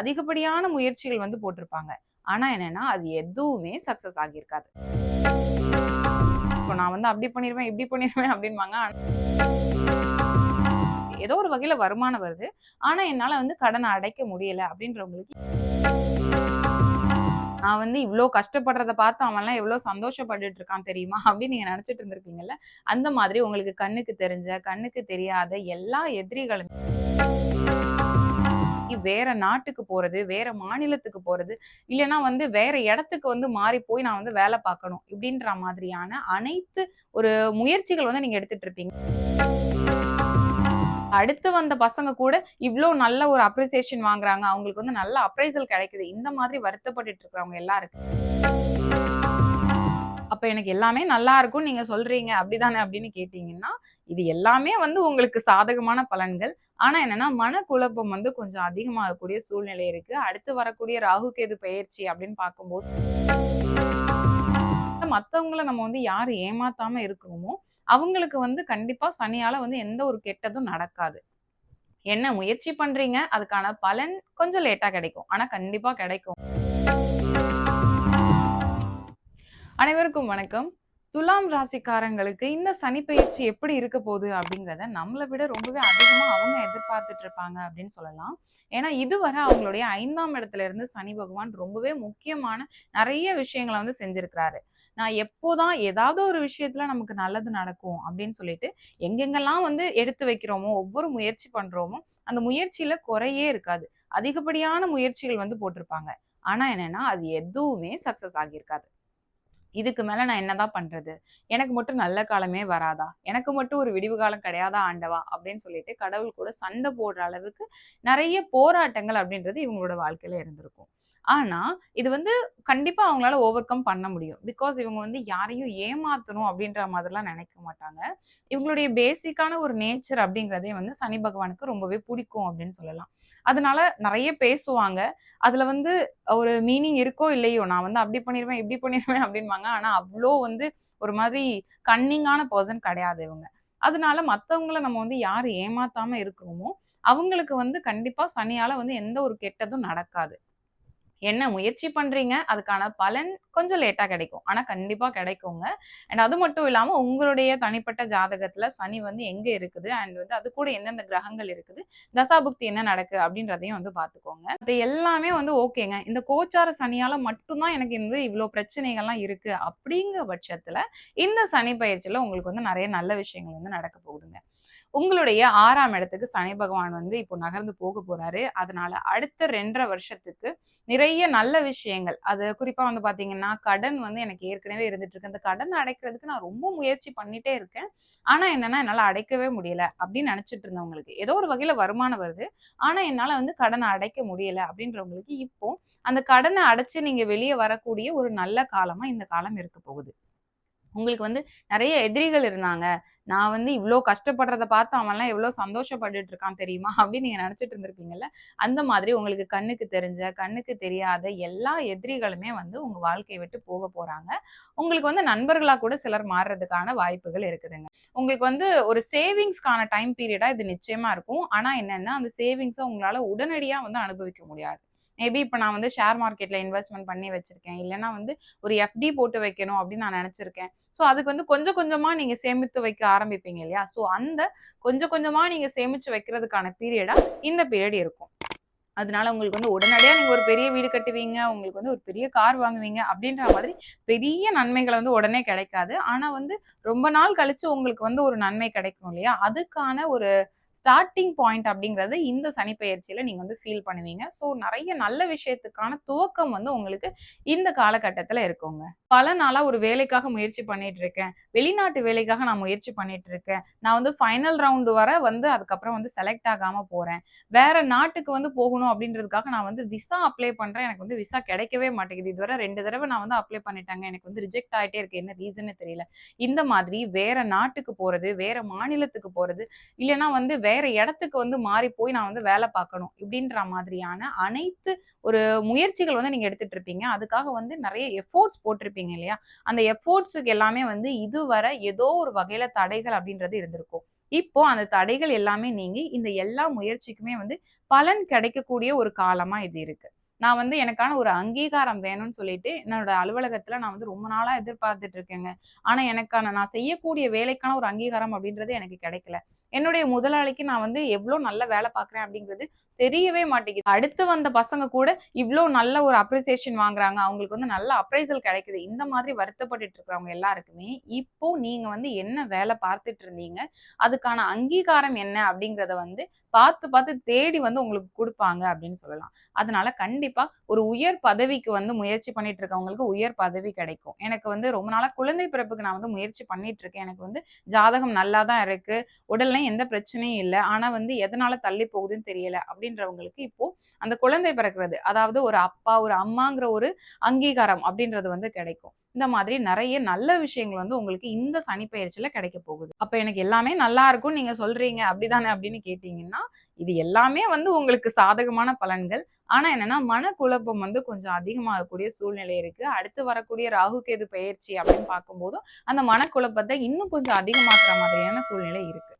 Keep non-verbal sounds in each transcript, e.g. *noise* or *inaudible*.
அதிகப்படியான முயற்சிகள் வந்து போட்டிருப்பாங்க. ஆனா என்னன்னா அது எதுவுமே சக்சஸ் ஆகியிருக்காது. இப்போ நான் வந்து அப்படி பண்ணிடுவேன் இப்படி பண்ணிடுவேன் அப்படின்பாங்க ஏதோ ஒரு வகையில வருமானம் வருது. ஆனா என்னால வந்து கடனை அடைக்க முடியல அப்படின்றவங்களுக்கு நான் வந்து இவ்வளோ கஷ்டப்படுறத பார்த்து அவன்லாம் எவ்வளோ சந்தோஷப்பட்டுட்டு இருக்கான் தெரியுமா? அப்படின்னு நீங்க நினைச்சிட்டு இருந்திருக்கீங்கல்ல? அந்த மாதிரி உங்களுக்கு கண்ணுக்கு தெரிஞ்ச கண்ணுக்கு தெரியாத எல்லா எதிரிகளுமே வேற நாட்டுக்கு போறது வேற மாநிலத்துக்கு போறது இல்லைன்னா வந்து வேற இடத்துக்கு வந்து மாறி போய் நான் வந்து வேலை பார்க்கணும் இப்படின்ற மாதிரியான அனைத்து ஒரு முயற்சிகள் வந்து நீங்க எடுத்துட்டு இருப்பீங்க. அடுத்து வந்த பசங்க கூட இவ்ளோ நல்ல ஒரு அப்ரிசியேஷன் வாங்குறாங்க. அவங்களுக்கு வந்து நல்ல அப்ரைசல் கிடைக்குது. இந்த மாதிரி வருத்தப்பட்டுட்டு இருக்கிறவங்க எல்லாருக்கும். அப்ப எனக்கு எல்லாமே நல்லா இருக்கும் நீங்க சொல்றீங்க. அப்படிதானே அப்படின்னு கேட்டீங்கன்னா இது எல்லாமே வந்து உங்களுக்கு சாதகமான பலன்கள். ஆனா என்னன்னா மனக்குழப்பம் வந்து கொஞ்சம் அதிகமாகக்கூடிய சூழ்நிலை இருக்கு. அடுத்து வரக்கூடிய ராகு கேது பயிற்சி அப்படின்னு பார்க்கும்போது மற்றவங்கள நம்ம வந்து யார் ஏமாத்தாம இருக்கிறோமோ அவங்களுக்கு வந்து கண்டிப்பா சனியால வந்து எந்த ஒரு கெட்டதும் நடக்காது. என்ன முயற்சி பண்றீங்க அதுக்கான பலன் கொஞ்சம் லேட்டா கிடைக்கும். ஆனா கண்டிப்பா கிடைக்கும். அனைவருக்கும் வணக்கம். துலாம் ராசிக்காரங்களுக்கு இந்த சனி பயிற்சி எப்படி இருக்க போகுது அப்படிங்கிறத நம்மளை விட ரொம்பவே அதிகமாக அவங்க எதிர்பார்த்துட்டு இருப்பாங்க அப்படின்னு சொல்லலாம். ஏன்னா இதுவரை அவங்களுடைய ஐந்தாம் இடத்துல இருந்து சனி பகவான் ரொம்பவே முக்கியமான நிறைய விஷயங்களை வந்து செஞ்சிருக்கிறாரு. நான் எப்போதான் ஏதாவது ஒரு விஷயத்துல நமக்கு நல்லது நடக்கும் அப்படின்னு சொல்லிட்டு எங்கெங்கெல்லாம் வந்து எடுத்து வைக்கிறோமோ ஒவ்வொரு முயற்சி பண்றோமோ அந்த முயற்சியில குறையே இருக்காது. அதிகப்படியான முயற்சிகள் வந்து போட்டிருப்பாங்க. ஆனா என்னன்னா அது எதுவுமே சக்சஸ் ஆகியிருக்காது. இதுக்கு மேல நான் என்னதான் பண்றது? எனக்கு மட்டும் நல்ல காலமே வராதா? எனக்கு மட்டும் ஒரு விடிவு காலம் கிடையாதா ஆண்டவா? அப்படின்னு சொல்லிட்டு கடவுள் கூட சண்டை போடுற அளவுக்கு நிறைய போராட்டங்கள் அப்படின்றது இவங்களோட வாழ்க்கையில இருந்திருக்கும். ஆனா இது வந்து கண்டிப்பா அவங்களால ஓவர் கம் பண்ண முடியும். பிகாஸ் இவங்க வந்து யாரையும் ஏமாத்தணும் அப்படின்ற மாதிரிலாம் நினைக்க மாட்டாங்க. இவங்களுடைய பேசிக்கான ஒரு நேச்சர் அப்படிங்கிறதே வந்து சனி பகவானுக்கு ரொம்பவே பிடிக்கும் அப்படின்னு சொல்லலாம். அதனால நிறைய பேசுவாங்க. அதுல வந்து ஒரு மீனிங் இருக்கோ இல்லையோ நான் வந்து அப்படி பண்ணிடுவேன் இப்படி பண்ணிடுவேன் அப்படின்பாங்க ஆனா அவ்வளோ வந்து ஒரு மாதிரி கன்னிங்கான பர்சன் கிடையாது இவங்க. அதனால மற்றவங்கள நம்ம வந்து யார் ஏமாத்தாம இருக்கிறோமோ அவங்களுக்கு வந்து கண்டிப்பா சனியால வந்து எந்த ஒரு கெட்டதும் நடக்காது. என்ன முயற்சி பண்றீங்க அதுக்கான பலன் கொஞ்சம் லேட்டா கிடைக்கும். ஆனா கண்டிப்பா கிடைக்குங்க. அண்ட் அது மட்டும் இல்லாம உங்களுடைய தனிப்பட்ட ஜாதகத்துல சனி வந்து எங்க இருக்குது? அண்ட் வந்து அது கூட எந்தெந்த கிரகங்கள் இருக்குது? தசாபுக்தி என்ன நடக்கு? அப்படின்றதையும் வந்து பாத்துக்கோங்க. அது எல்லாமே வந்து ஓகேங்க. இந்த கோச்சார சனியால மட்டும்தான் எனக்கு வந்து இவ்வளவு பிரச்சனைகள்லாம் இருக்கு. அப்படிங்கிற பட்சத்துல இந்த சனி பயிற்சியில உங்களுக்கு வந்து நிறைய நல்ல விஷயங்கள் வந்து நடக்க போகுதுங்க. உங்களுடைய ஆறாம் இடத்துக்கு சனி பகவான் வந்து இப்போ நகர்ந்து போக போறாரு. அதனால அடுத்த ரெண்டரை வருஷத்துக்கு நிறைய நல்ல விஷயங்கள். அது குறிப்பா வந்து பாத்தீங்கன்னா கடன் வந்து எனக்கு ஏற்கனவே இருந்துட்டு இருக்கு. அந்த கடன் அடைக்கிறதுக்கு நான் ரொம்ப முயற்சி பண்ணிட்டே இருக்கேன். ஆனா என்னன்னா என்னால அடைக்கவே முடியல அப்படின்னு நினைச்சிட்டு இருந்தவங்களுக்கு. ஏதோ ஒரு வகையில வருமானம் வருது. ஆனா என்னால வந்து கடனை அடைக்க முடியல அப்படின்றவங்களுக்கு இப்போ அந்த கடனை அடைச்சு நீங்க வெளியே வரக்கூடிய ஒரு நல்ல காலமா இந்த காலம் இருக்க போகுது. உங்களுக்கு வந்து நிறைய எதிரிகள் இருந்தாங்க. நான் வந்து இவ்வளோ கஷ்டப்படுறத பார்த்து அவன்லாம் எவ்வளோ சந்தோஷப்பட்டுட்டு இருக்கான் தெரியுமா? *laughs* அப்படின்னு நீங்கள் நினச்சிட்டு இருந்திருப்பீங்கல்ல? அந்த மாதிரி உங்களுக்கு கண்ணுக்கு தெரிஞ்ச கண்ணுக்கு தெரியாத எல்லா எதிரிகளுமே வந்து உங்கள் வாழ்க்கையை விட்டு போக போகிறாங்க உங்களுக்கு வந்து நண்பர்களாக கூட சிலர் மாறுறதுக்கான வாய்ப்புகள் இருக்குதுங்க. உங்களுக்கு வந்து ஒரு சேவிங்ஸ்க்கான டைம் பீரியடாக இது நிச்சயமாக இருக்கும். ஆனால் என்னென்னா அந்த சேவிங்ஸை உங்களால் உடனடியாக வந்து அனுபவிக்க முடியாது. மேபி இப்போ நான் வந்து ஷேர் மார்க்கெட்ல இன்வெஸ்ட்மெண்ட் பண்ணி வச்சிருக்கேன். இல்லைனா வந்து ஒரு எஃப்டி போட்டு வைக்கணும் அப்படின்னு நான் நினைச்சிருக்கேன். ஸோ அதுக்கு வந்து கொஞ்சம் கொஞ்சமா நீங்க சேமித்து வைக்க ஆரம்பிப்பீங்க இல்லையா? ஸோ அந்த கொஞ்சம் கொஞ்சமா நீங்க சேமிச்சு வைக்கிறதுக்கான பீரியடா இந்த பீரியட் இருக்கும். அதனால உங்களுக்கு வந்து உடனடியாக நீங்கள் ஒரு பெரிய வீடு கட்டுவீங்க உங்களுக்கு வந்து ஒரு பெரிய கார் வாங்குவீங்க அப்படின்ற மாதிரி பெரிய நன்மைகள் வந்து உடனே கிடைக்காது. ஆனா வந்து ரொம்ப நாள் கழிச்சு உங்களுக்கு வந்து ஒரு நன்மை கிடைக்கும் இல்லையா? அதுக்கான ஒரு ஸ்டார்டிங் பாயிண்ட் அப்படிங்கறது இந்த சனிப்பெயர்ச்சியில நீங்க வந்து ஃபீல் பண்ணுவீங்க. ஸோ நிறைய நல்ல விஷயத்துக்கான துவக்கம் வந்து உங்களுக்கு இந்த காலகட்டத்தில் இருக்குங்க. பல நாளாக ஒரு வேலைக்காக முயற்சி பண்ணிட்டு இருக்கேன் வெளிநாட்டு வேலைக்காக நான் முயற்சி பண்ணிட்டு இருக்கேன் நான் வந்து ஃபைனல் ரவுண்டு வர வந்து அதுக்கப்புறம் வந்து செலக்ட் ஆகாம போறேன். வேற நாட்டுக்கு வந்து போகணும் அப்படின்றதுக்காக நான் வந்து விசா அப்ளை பண்றேன். எனக்கு வந்து விசா கிடைக்கவே மாட்டேங்குது. இதுவரை ரெண்டு தடவை நான் வந்து அப்ளை பண்ணிட்டாங்க. எனக்கு வந்து ரிஜெக்ட் ஆகிட்டே இருக்கு. என்ன ரீசன்னு தெரியல. இந்த மாதிரி வேற நாட்டுக்கு போறது வேற மாநிலத்துக்கு போறது இல்லைன்னா வந்து வேற இடத்துக்கு வந்து மாறி போய் நான் வந்து வேலை பார்க்கணும் இப்படின்ற மாதிரியான அனைத்து ஒரு முயற்சிகள் வந்து நீங்க எடுத்துட்டு இருப்பீங்க. அதுக்காக வந்து நிறைய எஃபோர்ட்ஸ் போட்டிருப்பீங்க இல்லையா? அந்த எஃபோர்ட்ஸுக்கு எல்லாமே வந்து இதுவரை ஏதோ ஒரு வகையில தடைகள் அப்படின்றது இருந்திருக்கும். இப்போ அந்த தடைகள் எல்லாமே நீங்கி இந்த எல்லா முயற்சிக்குமே வந்து பலன் கிடைக்கக்கூடிய ஒரு காலமா இது இருக்கு. நான் வந்து எனக்கான ஒரு அங்கீகாரம் வேணும்னு சொல்லிட்டு என்னோட அலுவலகத்துல நான் வந்து ரொம்ப நாளா எதிர்பார்த்துட்டு இருக்கேங்க. ஆனா எனக்கான நான் செய்யக்கூடிய வேலைக்கான ஒரு அங்கீகாரம் அப்படின்றது எனக்கு கிடைக்கல. என்னுடைய முதலாளிக்கு நான் வந்து எவ்வளோ நல்ல வேலை பார்க்குறேன் அப்படிங்கிறது தெரியவே மாட்டேங்குது. அடுத்து வந்த பசங்க கூட இவ்வளோ நல்ல ஒரு அப்ரிசியேஷன் வாங்குறாங்க. அவங்களுக்கு வந்து நல்ல அப்ரைசல் கிடைக்குது. இந்த மாதிரி வருத்தப்பட்டுட்டு இருக்கிறவங்க எல்லாருக்குமே இப்போ நீங்க வந்து என்ன வேலை பார்த்துட்டு இருந்தீங்க? அதுக்கான அங்கீகாரம் என்ன? அப்படிங்கிறத வந்து பார்த்து பார்த்து தேடி வந்து உங்களுக்கு கொடுப்பாங்க அப்படின்னு சொல்லலாம். அதனால கண்டிப்பா ஒரு உயர் பதவிக்கு வந்து முயற்சி பண்ணிட்டு இருக்கவங்களுக்கு உயர் பதவி கிடைக்கும். எனக்கு வந்து ரொம்ப நாளா குழந்தை பிறப்புக்கு நான் வந்து முயற்சி பண்ணிட்டு இருக்கேன். எனக்கு வந்து ஜாதகம் நல்லா தான் இருக்கு. உடல்ல எந்த பிரச்சனையும் இல்லை. ஆனா வந்து எதனால தள்ளி போகுதுன்னு தெரியல. அப்படின்றவங்களுக்கு இப்போ அந்த குழந்தை பிறக்கிறது அதாவது ஒரு அப்பா ஒரு அம்மாங்கிற ஒரு அங்கீகாரம் அப்படின்றது வந்து கிடைக்கும். இந்த மாதிரி நிறைய நல்ல விஷயங்கள் வந்து உங்களுக்கு இந்த சனி பயிற்சியில கிடைக்க போகுது. அப்ப எனக்கு எல்லாமே நல்லா இருக்கும் நீங்க சொல்றீங்க அப்படிதானே அப்படின்னு கேட்டீங்கன்னா இது எல்லாமே வந்து உங்களுக்கு சாதகமான பலன்கள். ஆனா என்னன்னா மனக்குழப்பம் வந்து கொஞ்சம் அதிகமாகக்கூடிய சூழ்நிலை இருக்கு. அடுத்து வரக்கூடிய ராகு கேது பயிற்சி அப்படின்னு பார்க்கும்போதும் அந்த மனக்குழப்பத்தை இன்னும் கொஞ்சம் அதிகமாக்குற மாதிரியான சூழ்நிலை இருக்கு.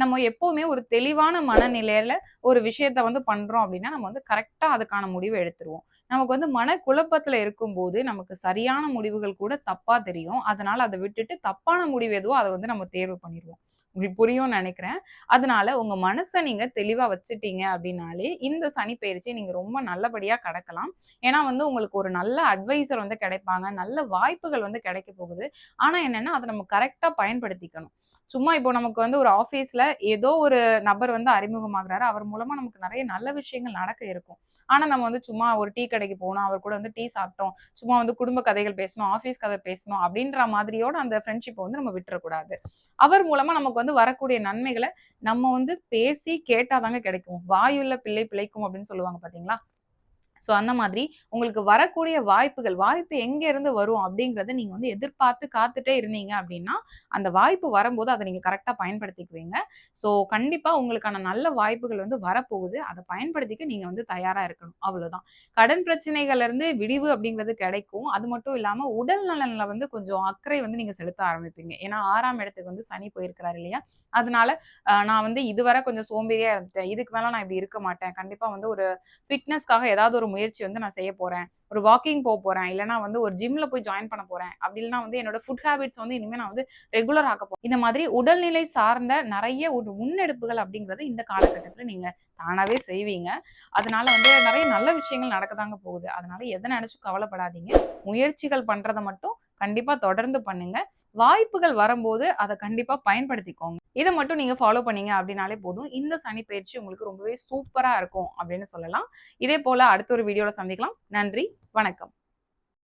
நம்ம எப்போவுமே ஒரு தெளிவான மனநிலையில ஒரு விஷயத்த வந்து பண்றோம் அப்படின்னா நம்ம வந்து கரெக்டா அதுக்கான முடிவை எடுத்துருவோம். நமக்கு வந்து மன குழப்பத்துல இருக்கும்போது நமக்கு சரியான முடிவுகள் கூட தப்பா தெரியும். அதனால அதை விட்டுட்டு தப்பான முடிவு எதுவோ அதை வந்து நம்ம தேர்வு பண்ணிடுவோம் உங்களுக்கு புரியும்னு நினைக்கிறேன். அதனால உங்க மனசை நீங்க தெளிவா வச்சுட்டீங்க அப்படின்னாலே இந்த சனி பயிற்சியை நீங்க ரொம்ப நல்லபடியா கடக்கலாம். ஏன்னா வந்து உங்களுக்கு ஒரு நல்ல அட்வைசர் வந்து கிடைப்பாங்க. நல்ல வாய்ப்புகள் வந்து கிடைக்க போகுது. ஆனா என்னன்னா அதை நம்ம கரெக்டா பயன்படுத்திக்கணும். சும்மா இப்போ நமக்கு வந்து ஒரு ஆஃபீஸில் ஏதோ ஒரு நபர் வந்து அறிமுகமாகிறாரு. அவர் மூலமாக நமக்கு நிறைய நல்ல விஷயங்கள் நடக்க இருக்கும். ஆனால் நம்ம வந்து சும்மா ஒரு டீ கடைக்கு போனோம் அவர் கூட வந்து டீ சாப்பிட்டோம் சும்மா வந்து குடும்ப கதைகள் பேசணும் ஆஃபீஸ் கதை பேசணும் அப்படின்ற மாதிரியோட அந்த ஃப்ரெண்ட்ஷிப்பை வந்து நம்ம விட்டுறக்கூடாது. அவர் மூலமாக நமக்கு வந்து வரக்கூடிய நன்மைகளை நம்ம வந்து பேசி கேட்டாதாங்க கிடைக்கும். வாயுள்ள பிள்ளை பிழைக்கும் அப்படின்னு சொல்லுவாங்க பார்த்தீங்களா ஸோ அந்த மாதிரி உங்களுக்கு வரக்கூடிய வாய்ப்புகள் வாய்ப்பு எங்க இருந்து வரும் அப்படிங்கிறத நீங்க வந்து எதிர்பார்த்து காத்துட்டே இருந்தீங்க அப்படின்னா அந்த வாய்ப்பு வரும்போது அதை நீங்க கரெக்டாக பயன்படுத்திக்குவீங்க. ஸோ கண்டிப்பா உங்களுக்கான நல்ல வாய்ப்புகள் வந்து வரப்போகுது. அதை பயன்படுத்திக்க நீங்க வந்து தயாரா இருக்கணும். அவ்வளவுதான். கடன் பிரச்சனைகள்ல இருந்து விடிவு அப்படிங்கிறது கிடைக்கும். அது மட்டும் இல்லாம உடல் நலன்ல வந்து கொஞ்சம் அக்கறை வந்து நீங்க செலுத்த ஆரம்பிப்பீங்க. ஏன்னா ஆறாம் இடத்துக்கு வந்து சனி போயிருக்கிறாரு இல்லையா? அதனால நான் வந்து இதுவரை கொஞ்சம் சோம்பேறியா இருந்துட்டேன். இதுக்கு மேல நான் இப்படி இருக்க மாட்டேன். கண்டிப்பா வந்து ஒரு ஃபிட்னஸ்க்காக ஏதாவது ஒரு முயற்சி வந்து நான் செய்ய போறேன். ஒரு வாக்கிங் போக போறேன். இல்லைனா வந்து ஒரு ஜிம்ல போய் ஜாயின் பண்ண போறேன். அப்படி இல்லைனா வந்து என்னோட ஃபுட் ஹேபிட்ஸ் வந்து இனிமேல் நான் வந்து ரெகுலர் ஆக்க போறேன். இந்த மாதிரி உடல்நிலை சார்ந்த நிறைய ஒரு முன்னெடுப்புகள் அப்படிங்கறது இந்த காலகட்டத்தில் நீங்க தானாவே செய்வீங்க. அதனால வந்து நிறைய நல்ல விஷயங்கள் நடக்கதாங்க போகுது. அதனால எதை நினைச்சும் கவலைப்படாதீங்க. முயற்சிகள் பண்றதை மட்டும் கண்டிப்பா தொடர்ந்து பண்ணுங்க. வாய்ப்புகள் வரும்போது அதை கண்டிப்பா பயன்படுத்திக்கோங்க. இதை மட்டும் நீங்க ஃபாலோ பண்ணீங்க அப்படின்னாலே போதும். இந்த சனி பயிற்சி உங்களுக்கு ரொம்பவே சூப்பரா இருக்கும் அப்படின்னு சொல்லலாம். இதே போல அடுத்த ஒரு வீடியோவில் சந்திக்கலாம். நன்றி வணக்கம்.